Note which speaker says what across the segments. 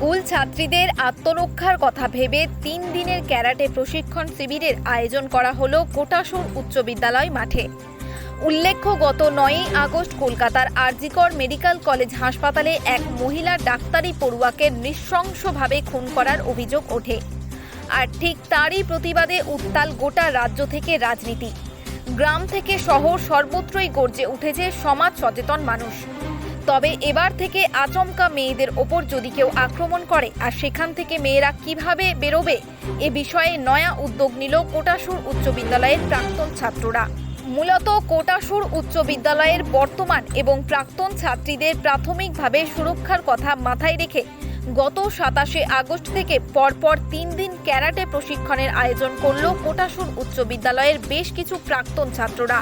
Speaker 1: School ছাত্রীদের আত্মরক্ষার কথা ভেবে তিন দিনের ক্যারাটে প্রশিক্ষণ শিবিরের আয়োজন করা হলো কোটাসুর উচ্চ বিদ্যালয় মাঠে। উল্লেখ্য, গত নয়ই আগস্ট কলকাতার আরজিকর মেডিকেল কলেজ হাসপাতালে এক মহিলা ডাক্তারি পড়ুয়াকে নৃশংসভাবে খুন করার অভিযোগ ওঠে। আর ঠিক তারই প্রতিবাদে উত্তাল গোটা রাজ্য থেকে রাজনীতি। গ্রাম থেকে শহর সর্বত্রই গর্জে উঠেছে সমাজ সচেতন মানুষ। তবে এবার থেকে আচমকা মেয়েদের ওপর যদি কেউ আক্রমণ করে, আর সেখান থেকে মেয়েরা কীভাবে বেরোবে, এ বিষয়ে নয়া উদ্যোগ নিল কোটাসুর উচ্চ বিদ্যালয়ের প্রাক্তন ছাত্ররা। মূলত কোটাসুর উচ্চ বিদ্যালয়ের বর্তমান এবং প্রাক্তন ছাত্রীদের প্রাথমিকভাবে সুরক্ষার কথা মাথায় রেখে গত সাতাশে আগস্ট থেকে পরপর তিন দিন ক্যারাটে প্রশিক্ষণের আয়োজন করল কোটাসুর উচ্চ বিদ্যালয়ের বেশ কিছু প্রাক্তন ছাত্ররা।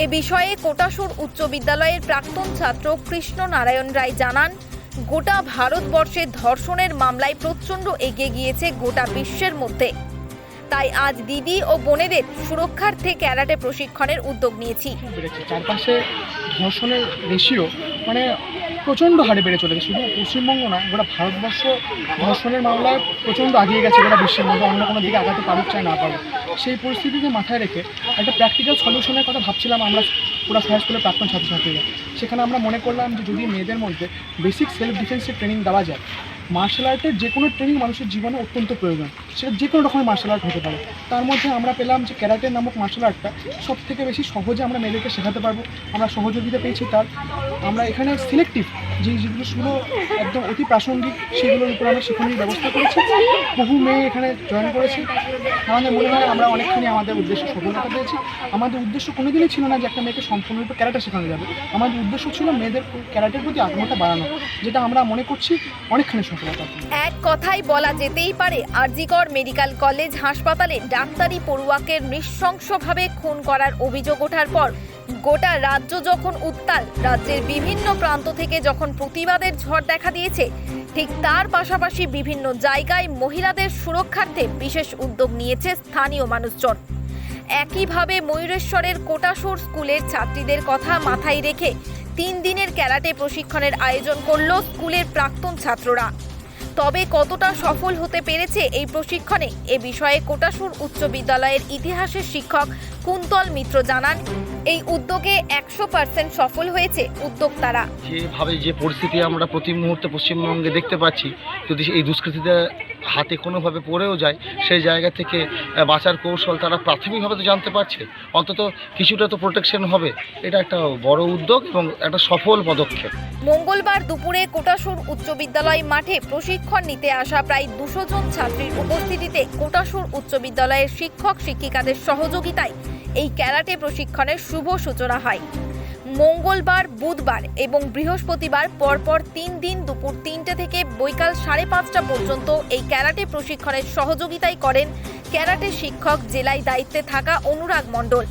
Speaker 1: এ বিষয়ে কোটাসুর উচ্চ বিদ্যালয়ের প্রাক্তন ছাত্র কৃষ্ণ নারায়ণ রায় জানান, গোটা ভারতবর্ষে ধর্ষণের মামলায় প্রচণ্ড এগিয়ে গিয়েছে গোটা বিশ্বের মধ্যে। তাই আজ দিদি ও বোনেদের সুরক্ষার্থে ক্যারাটে প্রশিক্ষণের উদ্যোগ নিয়েছি।
Speaker 2: চারপাশে ধর্ষণের রেশিও মানে প্রচণ্ড হারে বেড়ে চলেছে। শুধু পশ্চিমবঙ্গ না, গোটা ভারতবর্ষ ধর্ষণের মামলায় প্রচণ্ড আগিয়ে গেছে গোটা বিশ্বের মধ্যে। অন্য কোনো দিকে আগাতে পারুক চায় না পারুক। সেই পরিস্থিতিকে মাথায় রেখে একটা প্র্যাকটিক্যাল সলিউশনের কথা ভাবছিলাম আমরা পুরো হাই স্কুলের প্রাক্তন ছাত্রছাত্রীরা। সেখানে আমরা মনে করলাম যে যদি মেয়েদের মধ্যে বেসিক সেলফ ডিফেন্সের ট্রেনিং দেওয়া যায় মার্শাল আর্টের যে কোনো ট্রেনিং মানুষের জীবনে অত্যন্ত প্রয়োজন। সেটা যে কোনো রকমের মার্শাল আর্ট হতে পারে। তার মধ্যে আমরা পেলাম যে ক্যারাটে নামক মার্শাল আর্টটা সব থেকে বেশি সহজে আমরা মেয়েদেরকে শেখাতে পারব। আমরা সহযোগিতা পেয়েছি তার। আমরা এখানে সিলেক্টিভ যে জিনিসগুলো একদম অতি প্রাসঙ্গিক, সেগুলোর উপর আমরা শেখানোর ব্যবস্থা করেছি। বহু মেয়ে এখানে জয়েন করেছে। আমাদের মনে হয় আমরা অনেকখানি আমাদের উদ্দেশ্য সফলতা পেয়েছি। আমাদের উদ্দেশ্য কোনোদিনই ছিল না যে একটা মেয়েকে সম্পূর্ণরূপে ক্যারাটে শেখানো যাবে। আমাদের উদ্দেশ্য ছিল মেয়েদের ক্যারাটের প্রতি আগ্রহটা বাড়ানো, যেটা আমরা মনে করছি অনেকখানি সফলতা
Speaker 1: এক কথায় বলা যেতেই পারে, আরজিকর মেডিকেল কলেজ হাসপাতালে ডাক্তারি পড়ুয়াকে নৃশংসভাবে খুন করার অভিযোগ ওঠার পর গোটা রাজ্য যখন উত্তাল, রাজ্যের বিভিন্ন প্রান্ত থেকে যখন প্রতিবাদের ঝড় দেখা দিয়েছে, ঠিক তার পাশাপাশি বিভিন্ন জায়গায় মহিলাদের সুরক্ষার্থে বিশেষ উদ্যোগ নিয়েছে স্থানীয় মানুষজন। একইভাবে ময়ূরেশ্বরের কোটাসুর স্কুলের ছাত্রীদের কথা মাথায় রেখে তিন দিনের ক্যারাটে প্রশিক্ষণের আয়োজন করল স্কুলের প্রাক্তন ছাত্ররা। তবে কতটা সফল হতে পেরেছে এই প্রশিক্ষণে এ বিষয়ে কোটাসুর উচ্চ বিদ্যালয়ের ইতিহাসের শিক্ষক কুন্তল মিত্র জানান, এই উদ্যোগে একশো পার্সেন্ট সফল হয়েছে উদ্যোক্তারা।
Speaker 3: যেভাবে যে পরিস্থিতি আমরা প্রতি মুহূর্তে পশ্চিমবঙ্গে দেখতে পাচ্ছি, যদি এই দুষ্কৃতীদের হাতে কোনোভাবে পড়েও যায়, সেই জায়গা থেকে বাঁচার কৌশল তারা প্রাথমিকভাবে তো জানতে পারছে। অন্তত কিছুটা তো প্রোটেকশন হবে। এটা একটা বড় উদ্যোগ এবং একটা সফল পদক্ষেপ।
Speaker 1: মঙ্গলবার দুপুরে কোটাসুর উচ্চ বিদ্যালয় মাঠে প্রশিক্ষণ নিতে আসা প্রায় দুশো জন ছাত্রীর উপস্থিতিতে কোটাসুর উচ্চ বিদ্যালয়ের শিক্ষক শিক্ষিকাদের সহযোগিতায় এই ক্যারাটে প্রশিক্ষণের শুভ সূচনা হয়। মঙ্গলবার, বুধবার এবং বৃহস্পতিবার পরপর তিন দিন দুপুর তিনটে থেকে বৈকাল সাড়ে পাঁচটা পর্যন্ত এই ক্যারাটে প্রশিক্ষণের সহযোগিতাই করেন ক্যারাটে শিক্ষক জেলায় দায়িত্বে থাকা অনুরাগ মণ্ডল,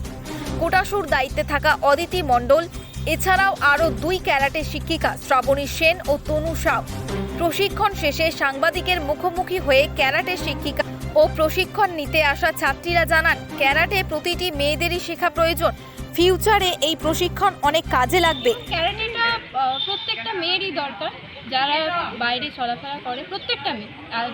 Speaker 1: কোটাসুর দায়িত্বে থাকা অদিতি মণ্ডল, এছাড়াও আরও দুই ক্যারাটে শিক্ষিকা শ্রাবণী সেন ও তনু সাউ। প্রশিক্ষণ শেষে সাংবাদিকের মুখোমুখি হয়ে ক্যারাটে শিক্ষিকা ও প্রশিক্ষণ নিতে আসা ছাত্রীরা জানান, ক্যারাটে প্রতিটি মেয়েদেরই শেখা প্রয়োজন। ফিউচারে এই প্রশিক্ষণ অনেক কাজে লাগবে।
Speaker 4: ক্যারাটেটা প্রত্যেকটা মেয়েরই দরকার। যারা বাইরে চলাফেরা করে, প্রত্যেকটা মেয়ে, আর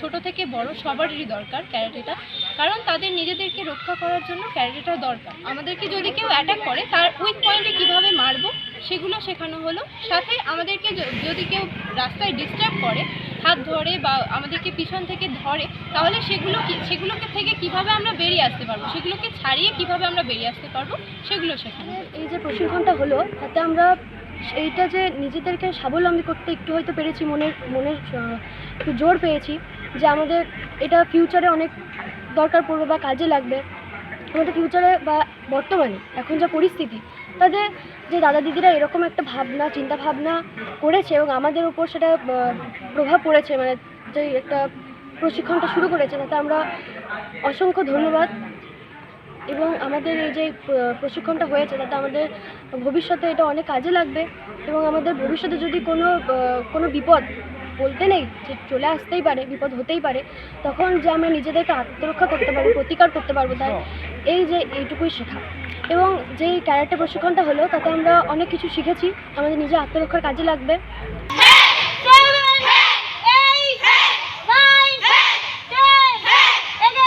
Speaker 4: ছোট থেকে বড় সবারই দরকার ক্যারাটেটা। কারণ তাদের নিজেদেরকে রক্ষা করার জন্য ক্যারাটেটা দরকার। আমাদেরকে যদি কেউ অ্যাটাক করে, তার উইক পয়েন্টে কীভাবে মারবো, সেগুলো শেখানো হলো। সাথে আমাদেরকে যদি কেউ রাস্তায় ডিস্টার্ব করে হাত ধরে বা আমাদেরকে পিছন থেকে ধরে, তাহলে সেগুলো সেগুলোকে থেকে কীভাবে আমরা বেরিয়ে আসতে পারব? সেগুলোকে ছাড়িয়ে কীভাবে আমরা বেরিয়ে আসতে পারব? সেগুলো হলো।
Speaker 5: এই যে প্রশিক্ষণটা হলো, তাতে আমরা এইটা যে নিজেদেরকে স্বাবলম্বী করতে একটু হয়তো পেরেছি, মনের মনের একটু জোর পেয়েছি যে আমাদের এটা ফিউচারে অনেক দরকার পড়বে বা কাজে লাগবে। আমাদের ফিউচারে বা বর্তমানে এখন যা পরিস্থিতি, তাতে যে দাদা দিদিরা এরকম একটা ভাবনা চিন্তা ভাবনা করেছে এবং আমাদের উপর সেটা প্রভাব পড়েছে মানে যে একটা প্রশিক্ষণটা শুরু করেছে, তাতে আমরা অসংখ্য ধন্যবাদ। এবং আমাদের এই যে প্রশিক্ষণটা হয়েছে, তাতে আমাদের ভবিষ্যতে এটা অনেক কাজে লাগবে এবং আমাদের ভবিষ্যতে যদি কোনো কোনো বিপদ বলতে নেই, যে চলে আসতেই পারে, বিপদ হতেই পারে, তখন যে আমরা নিজেদেরকে আত্মরক্ষা করতে পারব, প্রতিকার করতে পারব তার এই যে এইটুকুই শেখা। এবং যেই ক্যারেক্টার প্রশিক্ষণটা হলো, তাতে আমরা অনেক কিছু শিখেছি। আমাদের নিজে আত্মরক্ষার কাজে লাগবে।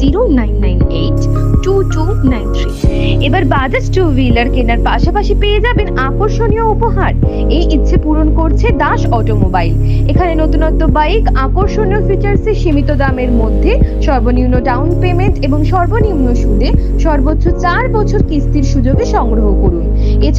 Speaker 6: zero nine nine eight two two nine three এবার বাজাজ টু হুইলার কেনার পাশাপাশি পেয়ে যাবেন আকর্ষণীয় উপহার। এই ইচ্ছে পূরণ করছে দাস অটোমোবাইল। এখানে নতুনত্ব বাইক, আকর্ষণীয় ফিচার্সে সীমিত দামের মধ্যে সর্বনিম্ন ডাউন পেমেন্ট এবং সর্বনিম্ন সুদে সর্বোচ্চ চার বছর কিস্তির সুযোগে সংগ্রহ করুন।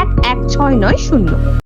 Speaker 6: এক এক ছয় নয় শূন্য।